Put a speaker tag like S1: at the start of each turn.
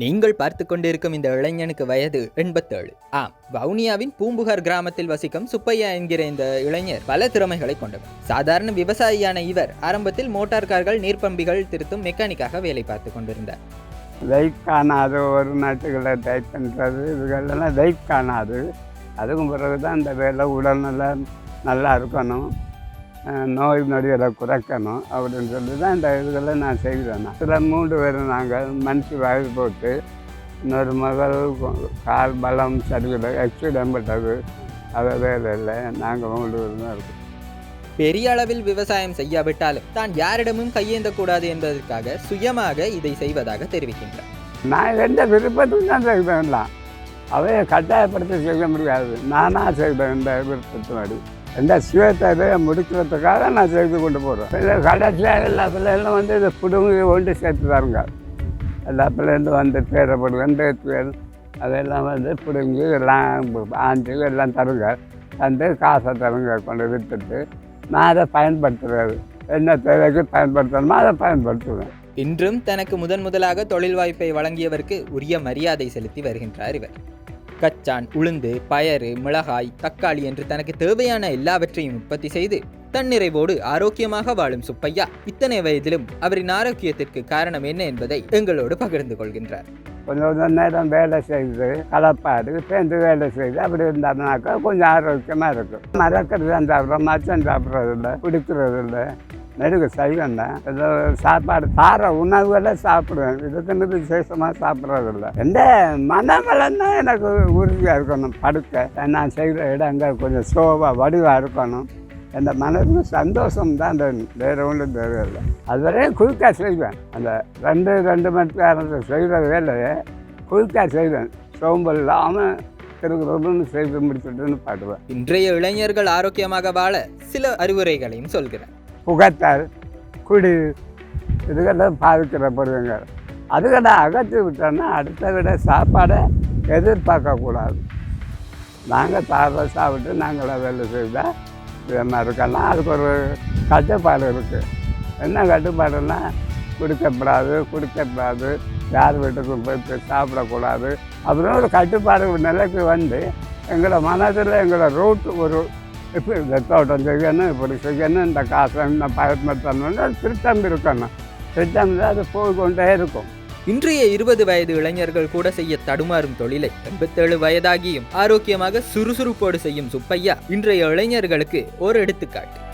S1: நீங்கள் பார்த்து கொண்டிருக்கும் இந்த இளைஞனுக்கு வயது எண்பத்தேழு. ஆம் வவுனியாவின் பூம்புகார் கிராமத்தில் வசிக்கும் சுப்பையா என்கிற இந்த இளைஞர் பல திறமைகளை கொண்டவர். சாதாரண விவசாயியான இவர் ஆரம்பத்தில் மோட்டார் கார்கள் நீர்ப்பம்பிகள் திருத்தும் மெக்கானிக்காக வேலை பார்த்து கொண்டிருந்தார்.
S2: லைஃப் காணாது ஒரு நாட்டுகளை டைப் பண்ணுறது இதுகளெல்லாம் லைஃப் காணாது. அதுக்கும் பிறகு தான் இந்த வேலை உடல் நல்லா இருக்கணும். நோய் நொடிகளை குறைக்கணும் அப்படின்னு சொல்லி தான் இந்த இதுகளை நான் செய்கிறேன். சில மூன்று பேர் நாங்கள் மனுஷி வயது போட்டு இன்னொரு மகள் கால் பலம் சரியில்லை ஆக்சிடென்ட் பட்டது. அது வேலை இல்லை. நாங்கள் மூன்று பேர் தான் இருக்கோம்.
S1: பெரிய அளவில் விவசாயம் செய்யாவிட்டாலும் தான் யாரிடமும் கையேந்தக்கூடாது என்பதற்காக சுயமாக இதை செய்வதாக தெரிவிக்கின்றார்
S2: நான் எந்த விருப்பத்துக்கு தான் செய்வேன்லாம் அவைய கட்டாயப்படுத்தி செய்ய முடியாது. நானாக செய்வேன் இந்த விருப்பத்தினடி எந்த சுயத்தை முடிக்கிறதுக்காக நான் செய்து கொண்டு போகிறேன் இல்லை கடைசியில் எல்லா பிள்ளைகளும் வந்து இதை பிடுங்கி ஒன்று சேர்த்து தருங்க. எல்லா பிள்ளைகளும் வந்து பேரப்படுங்க பேர் அதெல்லாம் வந்து பிடுங்கி எல்லாம் ஆஞ்சு எல்லாம் தருங்க. தந்து காசை தருங்க கொண்டு விற்றுட்டு நான் அதை பயன்படுத்துறது. என்ன தேவைக்கு பயன்படுத்தணுமோ அதை பயன்படுத்துவேன்.
S1: இன்றும் தனக்கு முதன் முதலாக தொழில் வாய்ப்பை வழங்கியவருக்கு உரிய மரியாதை செலுத்தி வருகின்றார் இவர். கச்சான் உளுந்து பயறு மிளகாய் தக்காளி என்று தனக்கு தேவையான எல்லாவற்றையும் உற்பத்தி செய்து தன்னிறைவோடு ஆரோக்கியமாக வாழும் சுப்பையா. இத்தனை வயதிலும் அவரின் ஆரோக்கியத்திற்கு காரணம் என்ன என்பதை எங்களோடு பகிர்ந்து கொள்கின்றார்.
S2: கொஞ்சம் கொஞ்சம் நேரம் வேலை செய்து கலப்பாடு சேர்ந்து வேலை செய்து அப்படி இருந்தாருனாக்கா கொஞ்சம் ஆரோக்கியமாக இருக்கும். மறக்கிறது சாப்பிட்றோம் மச்சம் சாப்பிட்றது இல்லை பிடிக்கிறது இல்லை மெருகு சைவம் தான் ஏதோ சாப்பாடு தார உணவுகளை சாப்பிடுவேன். இதுக்குன்னு விசேஷமாக சாப்பிட்றதில்ல. எந்த மனமலம் தான் எனக்கு உறுதியாக இருக்கணும். படுக்க நான் செய்கிற இடங்கள் கொஞ்சம் சோவாக வடிவாக இருக்கணும். அந்த மனதுக்கு சந்தோஷம் தான் அந்த வேறு ஒன்றும் தேவையில்லை. அதுவரையும் குயிக்காக செய்வேன். அந்த ரெண்டு ரெண்டு மணி நேரத்தில் செய்கிற வேலையை குயிக்காக செய்வேன். சோம்பல் இல்லாமல் திருக்குறதுன்னு செய்து முடிச்சுட்டுன்னு பாடுவேன்.
S1: இன்றைய இளைஞர்கள் ஆரோக்கியமாக வாழ சில அறிவுரைகளையும் சொல்கிறேன்.
S2: புகைத்தல் குடி. இதுக்கெல்லாம் பாதிக்கிறப்படுதுங்க அதுகளை அகற்றி விட்டோன்னா அடுத்த விட சாப்பாடை எதிர்பார்க்கக்கூடாது. நாங்கள் சாப்பிட சாப்பிட்டு நாங்களே வேலை செய்தால் இதமாக இருக்கலாம். அதுக்கு ஒரு கட்டுப்பாடு இருக்குது என்ன கட்டுப்பாடுன்னா குடிக்கப்படாது குடிக்கப்படாது. யார் வீட்டுக்கும் போய் போய் சாப்பிடக்கூடாது. அப்படின்னு ஒரு கட்டுப்பாடு நிலைக்கு வந்து எங்களோட மனதில் எங்களோட ரூட் ஒரு இப்போ இந்த தோட்டம் செய்யணும் இப்படி செய்யணும் இந்த காசை இந்த பயன்படுத்தணும்னு திருத்தம் திட்டம் இருக்கணும் திட்டம் அது போய்கொண்டே இருக்கும்
S1: இன்றைய இருபது வயது இளைஞர்கள் கூட செய்ய தடுமாறும் தொழிலை எண்பத்தேழு வயதாகியும் ஆரோக்கியமாக சுறுசுறுப்போடு செய்யும் சுப்பையா இன்றைய இளைஞர்களுக்கு ஒரு எடுத்துக்காட்டு